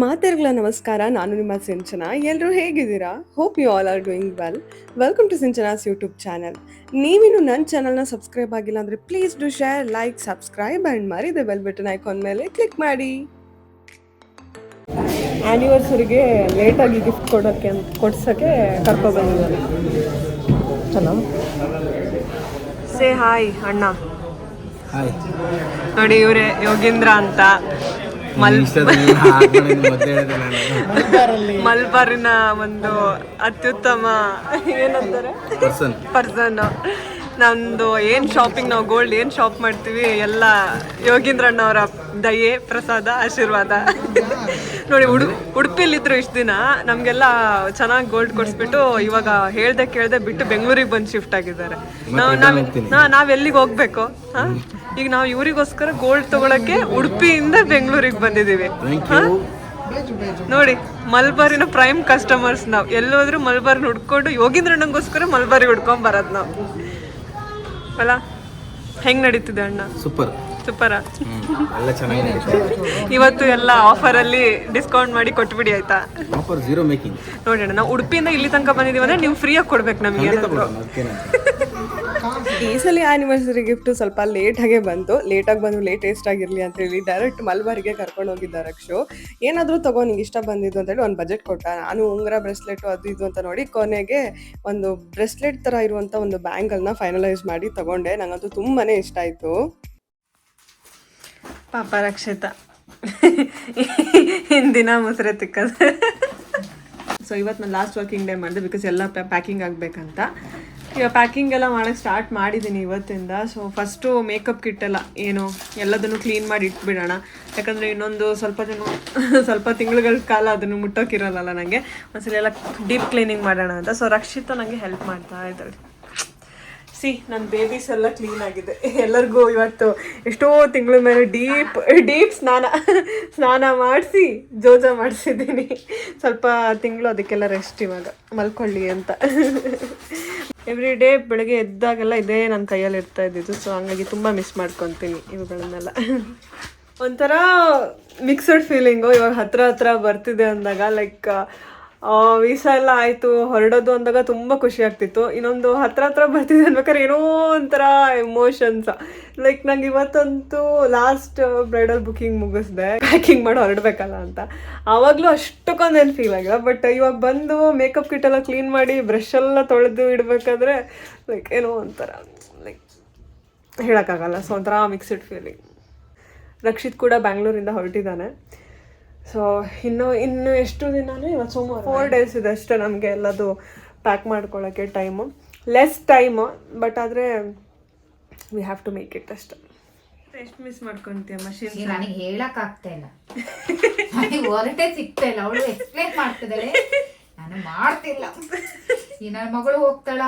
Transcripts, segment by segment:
ಮಾತೆರ್ಗಳ ನಮಸ್ಕಾರ ನಾನು ನಿಮ್ಮ ಸಿಂಚನಾ. ಎಲ್ಲರೂ ಹೇಗಿದ್ದೀರಾ? Hope you all are doing well welcome to Sinchana's YouTube channel ನೀವಿನ್ನು ನನ್ನ ಚಾನಲ್ನ ಸಬ್ಸ್ಕ್ರೈಬ್ ಆಗಿಲ್ಲ ಅಂದರೆ please do share like subscribe and the bell button icon ಮೇಲೆ ಕ್ಲಿಕ್ ಮಾಡಿ. ಆ್ಯನಿವರ್ಸರಿಗೆ ಲೇಟಾಗಿ ಗಿಫ್ಟ್ ಕೊಡೋಕ್ಕೆ ಅಂತ ಕೊಡ್ಸೋಕ್ಕೆ ಕರ್ಕೊಬಂದಿದ್ದಾರೆ. ಚಲೋ ಸೇ ಹಾಯ್ ಅಣ್ಣ. ಹಾಯ್ ನೋಡಿ ಇವರೇ ಯೋಗೇಂದ್ರ ಅಂತ. ಮಲ್ಬಾರಿನ ಒಂದು ಅತ್ಯುತ್ತಮ ಏನಂತಾರೆ? ಪರ್ಸನ್. ನಮ್ದು ಏನ್ ಶಾಪಿಂಗ್ ನಾವು ಗೋಲ್ಡ್ ಏನ್ ಶಾಪ್ ಮಾಡ್ತೀವಿ ಎಲ್ಲ ಯೋಗೀಂದ್ರಣ್ಣವರ ದಯೆ ಪ್ರಸಾದ ಆಶೀರ್ವಾದ. ನೋಡಿ ಉಡು ಉಡುಪಿಲಿದ್ರು ಇಷ್ಟು ದಿನ ನಮ್ಗೆಲ್ಲ ಚೆನ್ನಾಗಿ ಗೋಲ್ಡ್ ಕೊಡಿಸ್ಬಿಟ್ಟು ಇವಾಗ ಹೇಳ್ದೆ ಕೇಳ್ದೆ ಬಿಟ್ಟು ಬೆಂಗಳೂರಿಗೆ ಬಂದು ಶಿಫ್ಟ್ ಆಗಿದ್ದಾರೆ. ನಾವು ನಾವ್ ಹಾ, ನಾವ್ ಎಲ್ಲಿಗೆ ಹೋಗ್ಬೇಕು? ಹಾ? ಈಗ ನಾವು ಇವರಿಗೋಸ್ಕರ ಗೋಲ್ಡ್ ತಗೊಳಕ್ಕೆ ಉಡುಪಿಯಿಂದ ಬೆಂಗಳೂರಿಗೆ ಬಂದಿದ್ದೀವಿ. ಹಾ? ನೋಡಿ ಮಲ್ಬಾರಿನ ಪ್ರೈಮ್ ಕಸ್ಟಮರ್ಸ್ ನಾವು. ಎಲ್ಲೋದ್ರೂ ಮಲ್ಬಾರಿನ ಹುಡ್ಕೊಂಡು ಯೋಗೀಂದ್ರಣ್ಣಗೋಸ್ಕರ ಮಲ್ಬಾರಿ ಹುಡ್ಕೊಂಡ್ ಬರೋದು ನಾವು. ಅಲ್ಲ ಹೆಂಗ್ ನಡೀತಿದೆ ಅಣ್ಣ? ಸೂಪರ್ ಸೂಪರ ಎಲ್ಲ ಚೆನ್ನಾಗಿ ಇವತ್ತು ಎಲ್ಲ ಆಫರ್ ಅಲ್ಲಿ ಡಿಸ್ಕೌಂಟ್ ಮಾಡಿ ಕೊಟ್ಬಿಡಿ ಆಯ್ತಾ? ಆಫರ್ ಜೀರೋ ಮೇಕಿಂಗ್ ನೋಡಿ ಅಣ್ಣ ನಾವು ಉಡುಪಿಯಿಂದ ಇಲ್ಲಿ ತನಕ ಬಂದಿದೀವಿ ಅಂದ್ರೆ ನೀವು ಆಗಿ ಕೊಡ್ಬೇಕು ನಮಗೆ ಈ ಸಲ ಆನಿವರ್ಸರಿ ಗಿಫ್ಟ್ ಸ್ವಲ್ಪ ಲೇಟ್ ಆಗಿ ಬಂತು. ಲೇಟಾಗಿ ಬಂದು ಲೇಟೆಸ್ಟ್ ಆಗಿರಲಿ ಅಂತ ಹೇಳಿ ಡೈರೆಕ್ಟ್ ಮಲ್ಬಾರಿಗೆ ಕರ್ಕೊಂಡು ಹೋಗಿದ್ದಾರೆ ಅಕ್ಷು ಏನಾದರೂ ತಗೋ ನಿಂಗೆ ಇಷ್ಟ ಬಂದಿದ್ದು ಅಂತೇಳಿ ಒಂದು ಬಜೆಟ್ ಕೊಟ್ಟ. ನಾನು ಉಂಗುರ ಬ್ರೆಸ್ಲೆಟ್ ಅದು ಇದು ಅಂತ ನೋಡಿ ಕೊನೆಗೆ ಒಂದು ಬ್ರೆಸ್ಲೆಟ್ ಥರ ಇರುವಂಥ ಒಂದು ಬ್ಯಾಂಗಲ್ನ ಫೈನಲೈಸ್ ಮಾಡಿ ತಗೊಂಡೆ. ನಂಗಂತೂ ತುಂಬಾ ಇಷ್ಟ ಆಯಿತು. ಪಾಪ ರಕ್ಷಿತ. ಹಿಂದಿನ ಮೊಸರೆ ತಿಕ್ಕ ಸೊ ಇವತ್ತು ನಾನು ಲಾಸ್ಟ್ ವರ್ಕಿಂಗ್ ಡೇ ಮಾಡಿದೆ ಬಿಕಾಸ್ ಎಲ್ಲ ಪ್ಯಾಕಿಂಗ್ ಆಗಬೇಕಂತ. ಈಗ ಪ್ಯಾಕಿಂಗ್ ಎಲ್ಲ ಮಾಡೋಕ್ಕೆ ಸ್ಟಾರ್ಟ್ ಮಾಡಿದ್ದೀನಿ ಇವತ್ತಿಂದ. ಸೊ ಫಸ್ಟು ಮೇಕಪ್ ಕಿಟ್ ಎಲ್ಲ, ಏನು, ಎಲ್ಲದನ್ನು ಕ್ಲೀನ್ ಮಾಡಿ ಇಟ್ಬಿಡೋಣ. ಯಾಕಂದರೆ ಇನ್ನೊಂದು ಸ್ವಲ್ಪ ದಿನ ಸ್ವಲ್ಪ ತಿಂಗಳುಗಳ ಕಾಲ ಅದನ್ನು ಮುಟ್ಟೋಕ್ಕಿರಲ್ಲ ನನಗೆ ಒಂದ್ಸಲ ಎಲ್ಲ ಡೀಪ್ ಕ್ಲೀನಿಂಗ್ ಮಾಡೋಣ ಅಂತ. ಸೊ ರಕ್ಷಿತ ನನಗೆ ಹೆಲ್ಪ್ ಮಾಡ್ತಾ ಇದ್ದಾಳೆ. ಸಿ ನನ್ನ ಬೇಬೀಸ್ ಎಲ್ಲ ಕ್ಲೀನ್ ಆಗಿದೆ. ಎಲ್ಲರಿಗೂ ಇವತ್ತು ಎಷ್ಟೋ ತಿಂಗಳ ಮೇಲೆ ಡೀಪ್ ಡೀಪ್ ಸ್ನಾನ ಸ್ನಾನ ಮಾಡಿಸಿ, ಜೋಜ ಮಾಡಿಸಿದ್ದೀನಿ. ಸ್ವಲ್ಪ ತಿಂಗಳು ಅದಕ್ಕೆಲ್ಲ ರೆಸ್ಟ್ ಇವಾಗ. ಮಲ್ಕೊಳ್ಳಿ ಅಂತ. ಎವ್ರಿ ಡೇ ಬೆಳಗ್ಗೆ ಎದ್ದಾಗೆಲ್ಲ ಇದೇ ನನ್ನ ಕೈಯಲ್ಲಿ ಇರ್ತಾ ಇದ್ದಿದ್ದು. ಸೊ ಹಂಗಾಗಿ ತುಂಬ ಮಿಸ್ ಮಾಡ್ಕೊತೀನಿ ಇವುಗಳನ್ನೆಲ್ಲ. ಒಂಥರ ಮಿಕ್ಸಡ್ ಫೀಲಿಂಗು ಇವಾಗ ಹತ್ರ ಹತ್ರ ಬರ್ತಿದೆ ಅಂದಾಗ ಲೈಕ್ ವೀಸಾ ಎಲ್ಲ ಆಯಿತು, ಹೊರಡೋದು ಅಂದಾಗ ತುಂಬ ಖುಷಿ ಆಗ್ತಿತ್ತು. ಇನ್ನೊಂದು ಹತ್ರ ಹತ್ರ ಬರ್ತಿದೆ ಅನ್ಬೇಕಾದ್ರೆ ಏನೋ ಒಂಥರ ಎಮೋಷನ್ಸ್ ಲೈಕ್ ನಂಗೆ ಇವತ್ತಂತೂ ಲಾಸ್ಟ್ ಬ್ರೈಡಲ್ ಬುಕಿಂಗ್ ಮುಗಿಸ್ದೆ. ಪ್ಯಾಕಿಂಗ್ ಮಾಡಿ ಹೊರಡ್ಬೇಕಲ್ಲ ಅಂತ. ಆವಾಗಲೂ ಅಷ್ಟಕ್ಕೊಂದೇನು ಫೀಲ್ ಆಗಿಲ್ಲ. ಬಟ್ ಇವಾಗ ಬಂದು ಮೇಕಪ್ ಕಿಟ್ ಎಲ್ಲ ಕ್ಲೀನ್ ಮಾಡಿ ಬ್ರಷ್ ಎಲ್ಲ ತೊಳೆದು ಇಡಬೇಕಾದ್ರೆ ಲೈಕ್ ಏನೋ ಒಂಥರ ಲೈಕ್ ಹೇಳೋಕ್ಕಾಗಲ್ಲ. ಸೊ ಒಂಥರ ಮಿಕ್ಸ್ಡ್ ಫೀಲಿಂಗ್ ರಕ್ಷಿತ್ ಕೂಡ ಬ್ಯಾಂಗ್ಳೂರಿಂದ ಹೊರಟಿದ್ದಾನೆ. ಸೊ ಇನ್ನು ಇನ್ನು ಎಷ್ಟು ದಿನನೇ ಇವತ್ತು ಸೋಮವಾರ ಫೋರ್ ಡೇಸ್ ಇದೆ ಅಷ್ಟೇ ನಮಗೆ ಎಲ್ಲದು ಪ್ಯಾಕ್ ಮಾಡ್ಕೊಳ್ಳೋಕ್ಕೆ ಟೈಮು ಲೆಸ್ ಟೈಮು ಬಟ್ ಆದರೆ we have to make it ಅಷ್ಟೆ. ಎಷ್ಟು ಮಿಸ್ ಮಾಡ್ಕೊಂತೀಯ ಮಷೀನ್ ನನಗೆ ಹೇಳಕ್ ಆಗ್ತಾ ಇಲ್ಲ. ನನಗೆ ಹೊರಟೆ ಸಿಗ್ತಾ ಇಲ್ಲ ಅವಳು ಎಕ್ಸ್ಪ್ಲೇನ್ ಮಾಡ್ತಿದ್ದಾಳೆ. ನಾನು ಮಾಡ್ತಿಲ್ಲ. ಈ ನನ್ನ ಮಗಳು ಹೋಗ್ತಾಳ.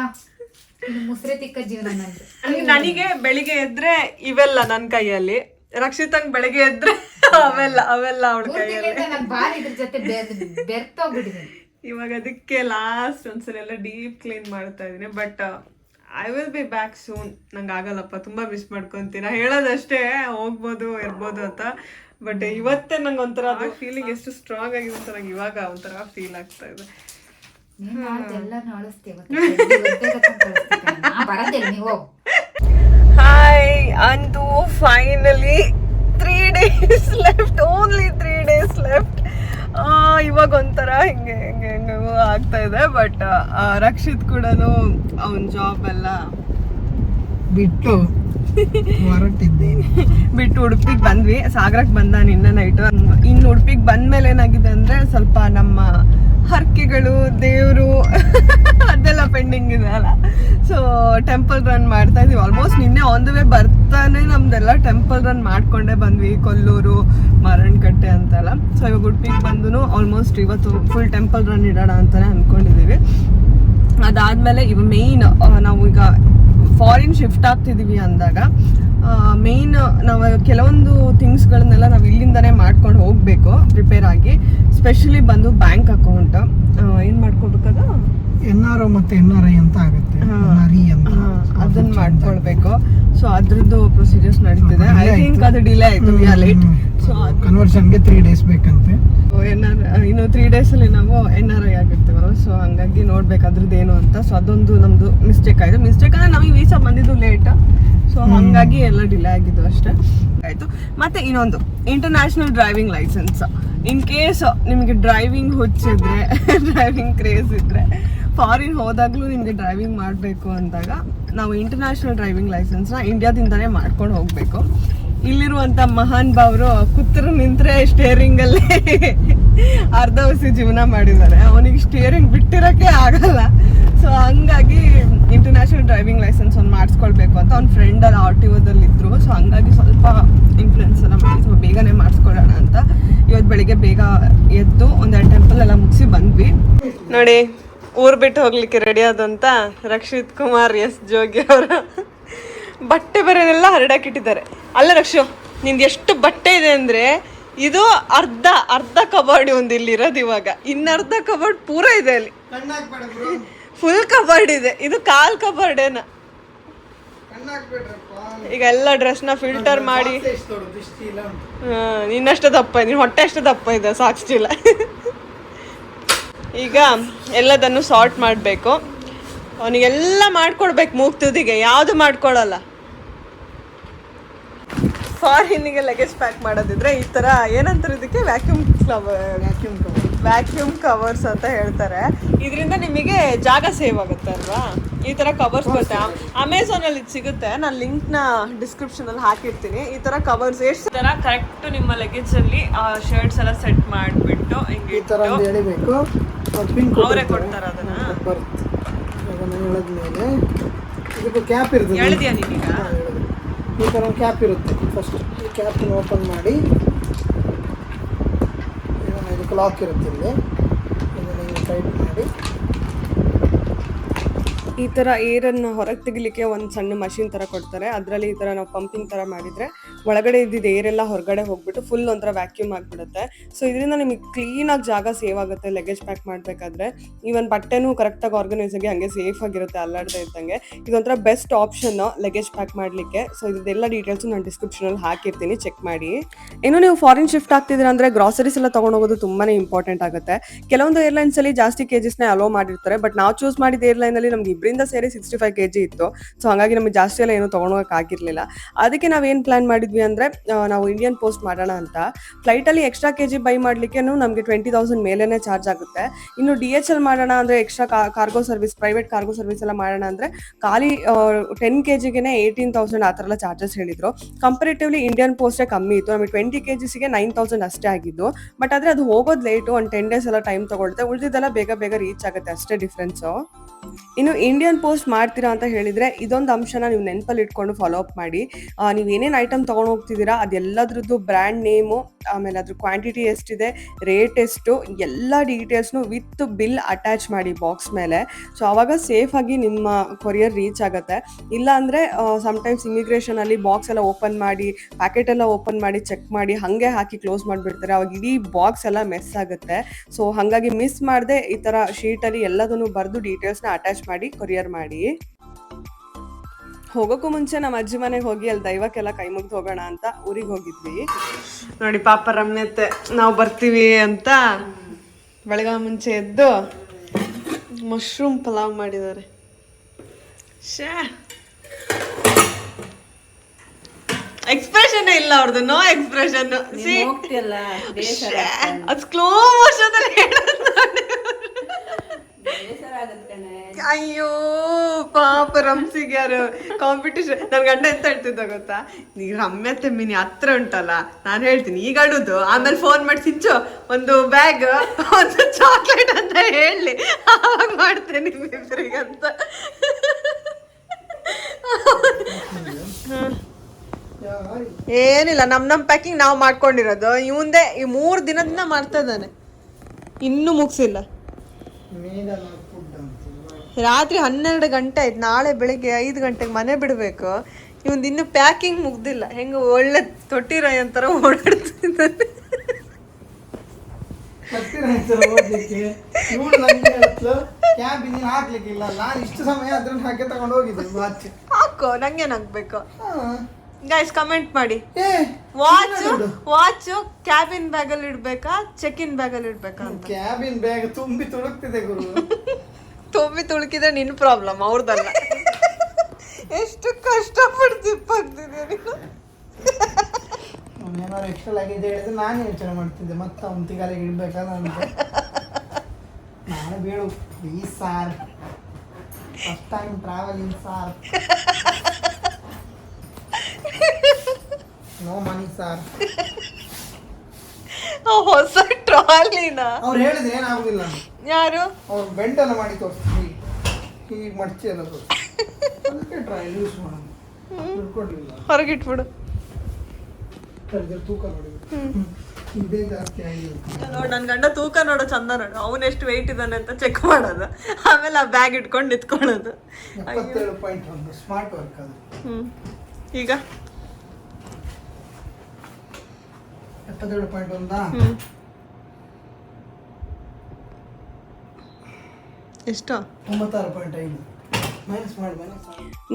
ಮುಸ್ರೆ ತಿಕ್ಕ ಜೀವನ ನಂದು ನನಗೆ ಬೆಳಿಗ್ಗೆ ಎದ್ರೆ ಇವೆಲ್ಲ ನನ್ನ ಕೈಯಲ್ಲಿ. ರಕ್ಷಿತಂಗ್ ಬೆಳಿಗ್ಗೆ ಎದ್ರೆ ಅವೆಲ್ಲ ಅವೆಲ್ಲ ಅವಳ ಕೈಯಲ್ಲಿ. ನಾನು ಬಾರಿ ಇದ್ರ ಜೊತೆ ಬೆರ್ತೋಗ್ಬಿಟ್ಟಿದ್ದೀನಿ ಇವಾಗ ಅದಕ್ಕೆ ಲಾಸ್ಟ್ ಒಂದ್ಸಲ ಎಲ್ಲ ಡೀಪ್ ಕ್ಲೀನ್ ಮಾಡ್ತಾ ಇದೀನಿ but I will be back soon ನಂಗೆ ಆಗಲ್ಲಪ್ಪ ತುಂಬಾ ಮಿಸ್ ಮಾಡ್ಕೊಂತೀರಾ? ಹೇಳೋದಷ್ಟೇ ಹೋಗ್ಬೋದು ಇರ್ಬೋದು ಅಂತ. ಬಟ್ ಇವತ್ತೇ ನಂಗೆ ಒಂಥರ ಅದು ಫೀಲಿಂಗ್ ಎಷ್ಟು ಸ್ಟ್ರಾಂಗ್ ಆಗಿದೆ ಅಂತ ನಂಗೆ ಇವಾಗ ಒಂಥರ ಫೀಲ್ ಆಗ್ತಾ ಇದೆ. ಹಾಯ್ ಅಂದು finally days left only three days left ಇವಾಗ ಒಂಥರ ಹಿಂಗೆ ಹಿಂಗೆ ಹಿಂಗೆ ಆಗ್ತಾ ಇದೆ ಬಟ್ ರಕ್ಷಿತ್ ಕೂಡ ಅವನ ಜಾಬ್ ಎಲ್ಲ ಬಿಟ್ಟು ಹೊರಟಿದ್ದೀನಿ. ಬಿಟ್ಟು ಉಡುಪಿಗೆ ಬಂದ್ವಿ. ಸಾಗರಕ್ಕೆ ಬಂದ ನಿನ್ನೆ ನೈಟು ಇನ್ನು ಉಡುಪಿಗೆ ಬಂದ್ಮೇಲೆ ಏನಾಗಿದೆ ಅಂದರೆ ಸ್ವಲ್ಪ ನಮ್ಮ ಹರಕೆಗಳು, ದೇವರು, ಅದೆಲ್ಲ ಪೆಂಡಿಂಗ್ ಇದೆ ಅಲ್ಲ? ಸೊ ಟೆಂಪಲ್ ರನ್ ಮಾಡ್ತಾ ಇದೀವಿ ಆಲ್ಮೋಸ್ಟ್ ನಿನ್ನೆ ಆನ್ ದ ವೇ ಬರ್ತಾನೆ ನಮ್ದೆಲ್ಲ. ಟೆಂಪಲ್ ರನ್ ಮಾಡ್ಕೊಂಡೇ ಬಂದ್ವಿ, ಕೊಲ್ಲೂರು, ಮಾರಣ್ಕಟ್ಟೆ ಅಂತೆಲ್ಲ. ಸೊ ಇವಾಗ ಉಡುಪಿಗೆ ಬಂದು ಆಲ್ಮೋಸ್ಟ್ ಇವತ್ತು ಫುಲ್ ಟೆಂಪಲ್ ರನ್ ಇಡೋಣ ಅಂತಾನೆ ಅನ್ಕೊಂಡಿದೀವಿ ಅದಾದಮೇಲೆ ಇವ ಮೇಯ್ನ್ ನಾವು ಈಗ ಫಾರಿನ್ ಶಿಫ್ಟ್ ಆಗ್ತಿದೀವಿ ಅಂದಾಗ ಮೇಯ್ನ್ ನಾವು ಕೆಲವೊಂದು ಥಿಂಗ್ಸ್ಗಳನ್ನೆಲ್ಲ ನಾವು ಇಲ್ಲಿಂದನೇ ಮಾಡ್ಕೊಂಡು ಹೋಗಬೇಕು ಪ್ರಿಪೇರ್ ಆಗಿ. ಸ್ಪೆಷಲಿ ಬಂದು ಬ್ಯಾಂಕ್ ಅಕೌಂಟ್ ಎನ್ ಮತ್ತೆ ಎನ್ ಆರ್ ಐ ಅಂತ ಆಗುತ್ತೆ. ಅದನ್ನ ಮಾಡ್ಕೊಳ್ಬೇಕು. ಸೊ ಅದ್ರದ್ದು ಪ್ರೊಸೀಜರ್ಸ್ ನಡೀತಿದೆ. I think. ಅದು ಡಿಲೇ ಆಯ್ತು. We are late so. ಕನ್ವರ್ಷನ್ಗೆ three days ಬೇಕಂತೆ. ಎನ್ ಆರ್ ಇನ್ನು ತ್ರೀ ಡೇಸಲ್ಲಿ ನಾವು ಎನ್ ಆರ್ ಐ ಆಗಿರ್ತೀವಲ್ಲ ಸೊ ಹಂಗಾಗಿ ನೋಡ್ಬೇಕು ಅದ್ರದ್ದು ಏನು ಅಂತ. ಸೊ ಅದೊಂದು ನಮ್ದು ಮಿಸ್ಟೇಕ್ ಆಯಿತು. ಮಿಸ್ಟೇಕ್ ಅಂದರೆ ನಮಗೆ ವೀಸಾ ಬಂದಿದ್ದು ಲೇಟ್ ಸೊ ಹಂಗಾಗಿ ಎಲ್ಲ ಡಿಲೇ ಆಗಿದ್ದು ಅಷ್ಟೇ. ಆಯ್ತು. ಮತ್ತೆ ಇನ್ನೊಂದು. International driving licence in case ನಿಮಗೆ ಡ್ರೈವಿಂಗ್ ಹುಚ್ಚಿದ್ರೆ ಡ್ರೈವಿಂಗ್ ಕ್ರೇಜ್ ಇದ್ರೆ ಫಾರಿನ್ ಹೋದಾಗಲೂ ನಿಮಗೆ ಡ್ರೈವಿಂಗ್ ಮಾಡಬೇಕು ಅಂದಾಗ ನಾವು ಇಂಟರ್ನ್ಯಾಷನಲ್ ಡ್ರೈವಿಂಗ್ ಲೈಸೆನ್ಸ್ನ ಇಂಡಿಯಾದಿಂದಾನೇ ಮಾಡ್ಕೊಂಡು ಹೋಗಬೇಕು. ಇಲ್ಲಿರುವಂಥ ಮಹಾನ್ ಭಾವರು ಕುತ್ತರು ನಿಂತರೆ ಸ್ಟೇರಿಂಗ್ ಅಲ್ಲೇ ಅರ್ಧ ವಸಿ ಜೀವನ ಮಾಡಿದ್ದಾರೆ. ಅವನಿಗೆ ಸ್ಟೇರಿಂಗ್ ಬಿಟ್ಟಿರೋಕ್ಕೆ ಆಗಲ್ಲ. ಸೊ ಹಂಗಾಗಿ ಇಂಟರ್ನ್ಯಾಷನಲ್ ಡ್ರೈವಿಂಗ್ ಲೈಸೆನ್ಸ್ ಒಂದು ಮಾಡಿಸ್ಕೊಳ್ಬೇಕು ಅಂತ ಅವ್ನ ಫ್ರೆಂಡ್ ಅಲ್ಲಿ ಆರ್ ಟಿ ಓದಲ್ಲಿ ಇದ್ರು ಸೊ ಹಂಗಾಗಿ ಸ್ವಲ್ಪ ಇನ್ಫ್ಲುಯೆನ್ಸ್ ಎಲ್ಲ ಮಾಡಿ ಸ್ವಲ್ಪ ಬೇಗನೆ ಮಾಡಿಸ್ಕೊಳ್ಳೋಣ ಅಂತ. ಇವತ್ತು ಬೆಳಿಗ್ಗೆ ಬೇಗ ಎದ್ದು ಒಂದೆರಡು ಟೆಂಪಲ್ ಎಲ್ಲ ಮುಗಿಸಿ ಬಂದ್ವಿ. ನೋಡಿ ಊರ್ ಬಿಟ್ಟು ಹೋಗ್ಲಿಕ್ಕೆ ರೆಡಿ ಆದಂತ ರಕ್ಷಿತ್ ಕುಮಾರ್ ಎಸ್ ಜೋಗಿ ಅವರು. ಬಟ್ಟೆ ಬರೆನೆಲ್ಲ ಹರಡಾಕಿಟ್ಟಿದ್ದಾರೆ ಅಲ್ಲ ರಕ್ಷು ನಿಂದು ಎಷ್ಟು ಬಟ್ಟೆ ಇದೆ ಅಂದ್ರೆ ಇದು ಅರ್ಧ ಅರ್ಧ ಕಬಾರ್ಡ್ ಒಂದು ಇಲ್ಲಿ ಇರೋದು ಇವಾಗ. ಇನ್ನರ್ಧ ಕಬಾಡ್ ಪೂರ ಇದೆ ಅಲ್ಲಿ. ಫುಲ್ ಕಬಾರ್ಡ್ ಇದೆ. ಇದು ಕಾಲ್ ಕಬಾರ್ಡ್ ಏನ ಈಗ ಎಲ್ಲ ಡ್ರೆಸ್ನ ಫಿಲ್ಟರ್ ಮಾಡಿ. ಹಾ, ನಿನ್ನಷ್ಟು ದಪ್ಪ ಇದೆ ನಿನ್ನ ಹೊಟ್ಟೆ ಅಷ್ಟು ದಪ್ಪ ಇದೆ ಸಾಕ್ಸ್ಟಿಲ್ಲ ಈಗ ಎಲ್ಲದನ್ನು ಸಾರ್ಟ್ ಮಾಡಬೇಕು. ಅವನಿಗೆಲ್ಲ ಮಾಡ್ಕೊಡ್ಬೇಕು ಮೂಗ್ತುದಿಗೆ ಯಾವುದು ಮಾಡ್ಕೊಳಲ್ಲ. ಫಾರಿನಿಗೆ ಲಗೇಜ್ ಪ್ಯಾಕ್ ಮಾಡೋದಿದ್ರೆ ಈ ಥರ ಏನಂತಾರೆ ಇದಕ್ಕೆ? ವ್ಯಾಕ್ಯೂಮ್ ವ್ಯಾಕ್ಯೂಮ್ ವ್ಯಾಕ್ಯೂಮ್ ಕವರ್ಸ್ ಅಂತ ಹೇಳ್ತಾರೆ. ಇದರಿಂದ ನಿಮಗೆ ಜಾಗ ಸೇವ್ ಆಗುತ್ತೆ ಅಲ್ವಾ? ಈ ಥರ ಕವರ್ಸ್ ಬರುತ್ತೆ. ಅಮೆಝಾನಲ್ಲಿ ಇದು ಸಿಗುತ್ತೆ. ನಾನು ಲಿಂಕ್ನ ಡಿಸ್ಕ್ರಿಪ್ಷನಲ್ಲಿ ಹಾಕಿರ್ತೀನಿ. ಈ ಥರ ಕವರ್ಸ್ ಎಷ್ಟು ಥರ ಕರೆಕ್ಟ್ ನಿಮ್ಮ ಲಗೇಜಲ್ಲಿ ಶರ್ಟ್ಸ್ ಎಲ್ಲ ಸೆಟ್ ಮಾಡಿಬಿಟ್ಟು ಹಿಂಗೆ ಈ ಥರ ಹೇಳಬೇಕು ಅಂತ ಹೇಳಿಬೇಕು ಪಿನ್ ಅವರೇ ಕೊಡ್ತಾರ ಅದನ್ನ? ಬರುತ್ತೆ ಇವಾಗ ನಾನು ಇದಕ್ಕೆ ಕ್ಯಾಪ್ ಇರ್ತದೆ. ನೀನೀಗ ಈ ಥರ ಒಂದು ಕ್ಯಾಪ್ ಇರುತ್ತೆ. ಫಸ್ಟ್ ಈ ಕ್ಯಾಪನ್ನು ಓಪನ್ ಮಾಡಿ ಇದಕ್ಕೆ ಲಾಕ್ ಇರುತ್ತೆ ಇಲ್ಲಿ. ಇದನ್ನು ಹಿಂಗೆ ಟೈಟ್ ಮಾಡಿ. ಈ ಥರ ಏರನ್ನು ಹೊರಗೆ ತೆಗಿಲಿಕ್ಕೆ ಒಂದು ಸಣ್ಣ ಮಷಿನ್ ಥರ ಕೊಡ್ತಾರೆ. ಅದರಲ್ಲಿ ಈ ಥರ ನಾವು ಪಂಪಿಂಗ್ ಥರ ಮಾಡಿದರೆ ಒಳಗಡೆ ಇದ್ದಿದ್ದು ಏರೆಲ್ಲ ಹೊರಗಡೆ ಹೋಗ್ಬಿಟ್ಟು ಫುಲ್ ಒಂಥರ ವ್ಯಾಕ್ಯೂಮ್ ಆಗಿಬಿಡುತ್ತೆ. ಸೊ ಇದರಿಂದ ನಿಮಗೆ ಕ್ಲೀನಾಗಿ ಜಾಗ ಸೇವ್ ಆಗುತ್ತೆ ಲಗೇಜ್ ಪ್ಯಾಕ್ ಮಾಡಬೇಕಾದ್ರೆ. ಈವನ್ ಬಟ್ಟೆನೂ ಕರೆಕ್ಟಾಗಿ ಆರ್ಗನೈಸ್ ಆಗಿ ಹಂಗೆ ಸೇಫ್ ಆಗಿರುತ್ತೆ, ಅಲ್ಲಾಡ್ದೆ ಇದ್ದಂಗೆ. ಇದೊಂಥರ ಬೆಸ್ಟ್ ಆಪ್ಷನ್ ಲಗೇಜ್ ಪ್ಯಾಕ್ ಮಾಡಲಿಕ್ಕೆ. ಸೊ ಇದೆಲ್ಲ ಡೀಟೇಲ್ಸು ನಾನು ಡಿಸ್ಕ್ರಿಪ್ಷನಲ್ಲಿ ಹಾಕಿರ್ತೀನಿ ಚೆಕ್ ಮಾಡಿ. ಇನ್ನು ನೀವು ಫಾರಿನ್ ಶಿಫ್ಟ್ ಆಗ್ತಿದ್ದೀರಾ ಅಂದರೆ ಗ್ರಾಸರೀಸ್ ಎಲ್ಲ ತೊಗೊಂಡೋಗೋದು ತುಂಬಾ ಇಂಪಾರ್ಟೆಂಟ್ ಆಗುತ್ತೆ. ಕೆಲವೊಂದು ಏರ್ಲೈನ್ಸಲ್ಲಿ ಜಾಸ್ತಿ ಕೆ ಜಿಸ್ನ ಅಲೋ ಮಾಡಿರ್ತಾರೆ ಬಟ್ ನಾವು ಚೂಸ್ ಮಾಡಿದ ಏರ್ಲೈನಲ್ಲಿ ನಮ್ಗೆ ಇಬ್ಬರಿಂದ ಸೇರಿ ಸಿಕ್ಸ್ಟಿ ಫೈವ್ ಕೆ ಜಿ ಇತ್ತು. ಸೊ ಹಾಗಾಗಿ ನಮಗೆ ಜಾಸ್ತಿ ಎಲ್ಲ ಏನು ತೊಗೊಂಡೋಗಕ್ಕೆ ಆಗಿರಲಿಲ್ಲ. ಅದಕ್ಕೆ ನಾವೇನು ಪ್ಲಾನ್ ಮಾಡಿದ್ವಿ ಅಂದರೆ ನಾವು ಇಂಡಿಯನ್ ಪೋಸ್ಟ್ ಮಾಡೋಣ ಅಂತ. ಫ್ಲೈಟಲ್ಲಿ ಎಕ್ಸ್ಟ್ರಾ ಕೆ ಜಿ ಬೈ ಮಾಡ್ಲಿಕ್ಕೆ ನಮಗೆ ಟ್ವೆಂಟಿ ತೌಸಂಡ್ ಮೇಲೇ ಚಾರ್ಜ್ ಆಗುತ್ತೆ. ಇನ್ನು ಡಿ ಎಚ್ ಎಲ್ ಮಾಡೋಣ ಅಂದ್ರೆ extra cargo service private cargo service ಎಲ್ಲ ಮಾಡೋಣ ಅಂದ್ರೆ ಖಾಲಿ ಟೆನ್ ಕೆ ಜಿಗೆ ಏಯ್ಟೀನ್ ತೌಸಂಡ್ ಆ ಥರ ಎಲ್ಲ ಚಾರ್ಜಸ್ ಹೇಳಿದ್ರು ಕಂಪರೇಟಿವ್ಲಿ ಇಂಡಿಯನ್ ಪೋಸ್ಟೇ ಕಮ್ಮಿ ಇತ್ತು. ನಮಗೆ ಟ್ವೆಂಟಿ ಕೆ ಜಿಸಿಗೆ ನೈನ್ ತೌಸಂಡ್ ಅಷ್ಟೇ ಆಗಿದ್ದು. ಬಟ್ ಆದರೆ ಅದು ಹೋಗೋದು ಲೇಟು ಒಂದು ಟೆನ್ ಡೇಸ್ ಎಲ್ಲ ಟೈಮ್ ತಗೊಳ್ತೆ ಉಳಿದಿದ್ದೆಲ್ಲ ಬೇಗ ಬೇಗ ರೀಚ್ ಆಗುತ್ತೆ ಅಷ್ಟೇ ಡಿಫ್ರೆನ್ಸು ಇನ್ನು ಇಂಡಿಯನ್ ಪೋಸ್ಟ್ ಮಾಡ್ತೀರಾ ಅಂತ ಹೇಳಿದ್ರೆ, ಇದೊಂದು ಅಂಶನ ನೀವು ನೆನಪಲ್ಲಿ ಇಟ್ಕೊಂಡು ಫಾಲೋ ಅಪ್ ಮಾಡಿ. ನೀವು ಏನೇನು ಐಟಮ್ ತೊಗೊಂಡು ಹೋಗ್ತಿದ್ದೀರಾ, ಅದೆಲ್ಲದ್ರದ್ದು ಬ್ರ್ಯಾಂಡ್ ನೇಮು ಆಮೇಲೆ ಅದ್ರ ಕ್ವಾಂಟಿಟಿ ಎಷ್ಟಿದೆ ರೇಟ್ ಎಷ್ಟು, ಎಲ್ಲ ಡೀಟೇಲ್ಸ್ನು ವಿತ್ ಬಿಲ್ ಅಟ್ಯಾಚ್ ಮಾಡಿ ಬಾಕ್ಸ್ ಮೇಲೆ. ಸೊ ಆವಾಗ ಸೇಫಾಗಿ ನಿಮ್ಮ ಕೊರಿಯರ್ ರೀಚ್ ಆಗುತ್ತೆ. ಇಲ್ಲ ಅಂದರೆ ಸಮ್ಟೈಮ್ಸ್ ಇಮಿಗ್ರೇಷನಲ್ಲಿ ಬಾಕ್ಸ್ ಎಲ್ಲ ಓಪನ್ ಮಾಡಿ ಪ್ಯಾಕೆಟ್ ಎಲ್ಲ ಓಪನ್ ಮಾಡಿ ಚೆಕ್ ಮಾಡಿ, ಹಾಗೆ ಹಾಕಿ ಕ್ಲೋಸ್ ಮಾಡಿಬಿಡ್ತಾರೆ. ಅವಾಗ ಇಡೀ ಬಾಕ್ಸ್ ಎಲ್ಲ ಮೆಸ್ ಆಗುತ್ತೆ. ಸೊ ಹಾಗಾಗಿ ಮಿಸ್ ಮಾಡದೆ ಈ ಥರ ಶೀಟಲ್ಲಿ ಎಲ್ಲದನ್ನು ಬರೆದು ಡೀಟೇಲ್ಸ್ನ ಅಟ್ಯಾಚ್ ಮಾಡಿ ಕೊರಿಯರ್ ಮಾಡಿ. ಹೋಗೋಕ್ಕೂ ಮುಂಚೆ ನಮ್ಮ ಅಜ್ಜಿ ಮನೆಗೆ ಹೋಗಿ ಅಲ್ಲಿ ದೈವಕ್ಕೆಲ್ಲ ಕೈ ಮುಗ್ದು ಹೋಗೋಣ ಅಂತ ಊರಿಗೆ ಹೋಗಿದ್ವಿ. ನೋಡಿ ಪಾಪ ರಮ್ಯತೆ ನಾವು ಬರ್ತೀವಿ ಅಂತ ಬೆಳಗ್ಗೆ ಮುಂಚೆ ಎದ್ದು ಮಶ್ರೂಮ್ ಪಲಾವ್ ಮಾಡಿದ್ದಾರೆ. ಶೇ ಎಕ್ಸ್ಪ್ರೆಷನ್ ಇಲ್ಲ ಅವ್ರದ್ದು ನೋ ಎಕ್ಸ್ಪ್ರೆಷನ್ ಅದು ಸ್ಲೋ ಮೋಷನ್ ಹೇಳೋದು. ಅಯ್ಯೋ ಪಾಪ ರಮ್ಸಿಗೆ ಯಾರು? ಕಾಂಪಿಟೇಷನ್ ನನ್ ಗಂಡ ಎಂತ ಹೇಳ್ತಿದ್ದ ಗೊತ್ತಾ? ನೀ ರಮ್ಯ ತೆಮ್ಮಿನಿ ಹತ್ರ ಉಂಟಲ್ಲ ನಾನು ಹೇಳ್ತೀನಿ. ಈಗ ಅಡುದು. ಆಮೇಲೆ ಫೋನ್ ಮಾಡಿ ಸಿಂಚು ಒಂದು ಬ್ಯಾಗ್ ಒಂದು ಚಾಕ್ಲೇಟ್ ಅಂತ ಹೇಳಿ. ಆವಾಗ ಮಾಡ್ತೇನೆ ನಿಮ್ಮಿಬ್ಬರಿಗಂತ ಏನಿಲ್ಲ ನಮ್ ನಮ್ ಪ್ಯಾಕಿಂಗ್ ನಾವು ಮಾಡ್ಕೊಂಡಿರೋದು. ಇವಂದೇ ಈ ಮೂರು ದಿನದಿಂದ ಮಾಡ್ತಾ ಇದ್ದಾನೆ. ಇನ್ನೂ ಮುಗಿಸಿಲ್ಲ. ರಾತ್ರಿ ಹನ್ನೆರಡು ಗಂಟೆ ಆಯ್ತು. ನಾಳೆ ಬೆಳಿಗ್ಗೆ ಐದು ಗಂಟೆಗೆ ಮನೆ ಬಿಡಬೇಕು. ಇವಂದು ಇನ್ನೂ ಪ್ಯಾಕಿಂಗ್ ಮುಗ್ದಿಲ್ಲ. ಹೆಂಗೆ ಒಳ್ಳೆ ತೊಟ್ಟಿರೋ ಅಂತಾರ ಓಡಾಡ್ತಿದ್ದಾನೆ. ಹಾಕಿ ನಂಗೇನಾಗ್ಬೇಕು ಗೈಸ್ ಕಮೆಂಟ್ ಮಾಡಿ. ವಾಚ್ ವಾಚ್ ಕ್ಯಾಬಿನ್ ಬ್ಯಾಗ್ ಅಲ್ಲಿ ಇಡ್ಬೇಕಾ ಚೆಕ್ ಇನ್ ಬ್ಯಾಗ್ ಅಲ್ಲಿ ಇಡ್ಬೇಕಾ ಕ್ಯಾಬಿನ್ ಬ್ಯಾಗ್ ತುಂಬಿ ತುಳುಕ್ತಿದೆ ಗುರು. ತುಂಬಿ ತುಳುಕಿದ್ರೆ ನಿನ್ ಪ್ರಾಬ್ಲಮ್ ಅವ್ರದ್ದಲ್ಲ ಎಷ್ಟು ಕಷ್ಟಪಟ್ಟು ಪಡ್ತಿದ್ದೀನಿ ಆಗ್ತಿದೆ ನೀನು ಏನಾದ್ರು ಎಕ್ಸ್ಟ್ರಾ ಲಗೇಜ್ ಹೇಳಿದ್ರೆ ನಾನು ಯೋಚನೆ ಮಾಡ್ತಿದ್ದೆ ಮತ್ತೆ ಅವ್ನ ತಿಗಾಲಿಗೆ ಇಡ್ಬೇಕಲ್ಲ ಅಂತ ನಾನು ಬೇಡು please sir first time travelling sir no money sir ಹೊಸ ಟ್ರಾಲಿನ? ಅವ್ರು ಹೇಳಿದ್ರೆ ಏನಾಗುದಿಲ್ಲ. ಯಾರು? ಅವ್ರು ಬೆಂಡ್ ಮಾಡಿ ತೋರಿಸ್ತೀವಿ ಹೀಗೆ ಮಡ್ಚಿ ಎಲ್ಲ ತೋರಿಸ್ತೀವಿ ಅದಕ್ಕೆ ಟ್ರೈ ಯೂಸ್ ಮಾಡೋಣ. ಹೊರಗಿಟ್ಬಿಡು. ಕರೆದ್ರೆ ತೂಕ ನೋಡಿ. ಇದೇ ಜಾಸ್ತಿ ಆಗಿದೆ ನೋಡ್ ನನ್ ಗಂಡ ತೂಕ ನೋಡೋ ಚಂದ ನೋಡು. ಅವನ್ ಎಷ್ಟು ವೆಯ್ಟ್ ಇದ್ದಾನೆ ಅಂತ ಚೆಕ್ ಮಾಡೋದು. ಆಮೇಲೆ ಆ ಬ್ಯಾಗ್ ಇಟ್ಕೊಂಡು ನಿಂತ್ಕೊಳ್ಳೋದು. ಎಪ್ಪತ್ತೇಳು ಪಾಯಿಂಟ್ ಒಂದು. ಸ್ಮಾರ್ಟ್ ವರ್ಕ್ ಅದು. ಹ್ಮ್. ಈಗ? ಎಪ್ಪತ್ತೇಳು ಪಾಯಿಂಟ್ ಒಂದಾ? ಎಷ್ಟು? ತೊಂಬತ್ತಾರು ಪಾಯಿಂಟ್ ಐದು. ಮೈನಸ್ ಮಾಡಿ ಮೈನಸ್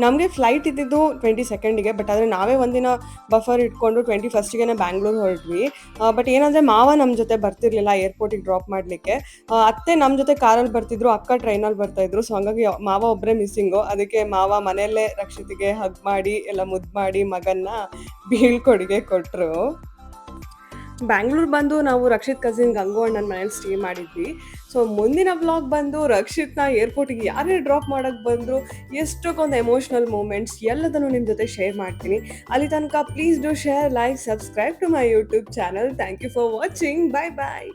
ನಮಗೆ ಫ್ಲೈಟ್ ಇದ್ದಿದ್ದು ಟ್ವೆಂಟಿ ಸೆಕೆಂಡಿಗೆ ಬಟ್ ಆದರೆ ನಾವೇ ಒಂದಿನ ಬಫರ್ ಇಟ್ಕೊಂಡು ಟ್ವೆಂಟಿ ಫಸ್ಟಿಗೆ ಬ್ಯಾಂಗ್ಳೂರು ಹೊರಟ್ವಿ ಬಟ್ ಏನಂದರೆ ಮಾವ ನಮ್ಮ ಜೊತೆ ಬರ್ತಿರ್ಲಿಲ್ಲ ಏರ್ಪೋರ್ಟಿಗೆ ಡ್ರಾಪ್ ಮಾಡಲಿಕ್ಕೆ. ಅತ್ತೆ ನಮ್ಮ ಜೊತೆ ಕಾರಲ್ಲಿ ಬರ್ತಿದ್ರು ಅಕ್ಕ ಟ್ರೈನಲ್ಲಿ ಬರ್ತಾ ಇದ್ರು. ಸೊ ಹಂಗಾಗಿ ಮಾವ ಒಬ್ಬರೇ ಮಿಸ್ಸಿಂಗು ಅದಕ್ಕೆ ಮಾವ ಮನೆಯಲ್ಲೇ ರಕ್ಷಿತಿಗೆ ಹಗ್ ಮಾಡಿ ಎಲ್ಲ ಮುದ್ದು ಮಾಡಿ ಮಗನ್ನ ಬೀಳ್ಕೊಡುಗೆ ಕೊಟ್ಟರು ಬ್ಯಾಂಗ್ಳೂರ್ ಬಂದು ನಾವು ರಕ್ಷಿತ್ ಕಸಿನ್ ಗಂಗೋ ಅಣ್ಣನ ಮನೇಲಿ ಸ್ಟೇ ಮಾಡಿದ್ವಿ. ಸೊ ಮುಂದಿನ ಬ್ಲಾಗ್ ಬಂದು ರಕ್ಷಿತ್ನ ಏರ್ಪೋರ್ಟಿಗೆ ಯಾರೇ ಡ್ರಾಪ್ ಮಾಡೋಕ್ಕೆ ಬಂದರು ಎಷ್ಟಕ್ಕೊಂದು ಎಮೋಷ್ನಲ್ ಮೂಮೆಂಟ್ಸ್ ಎಲ್ಲದನ್ನು ನಿಮ್ಮ ಜೊತೆ ಶೇರ್ ಮಾಡ್ತೀನಿ. ಅಲ್ಲಿ ತನಕ please do share like subscribe to my YouTube channel thank you for watching bye bye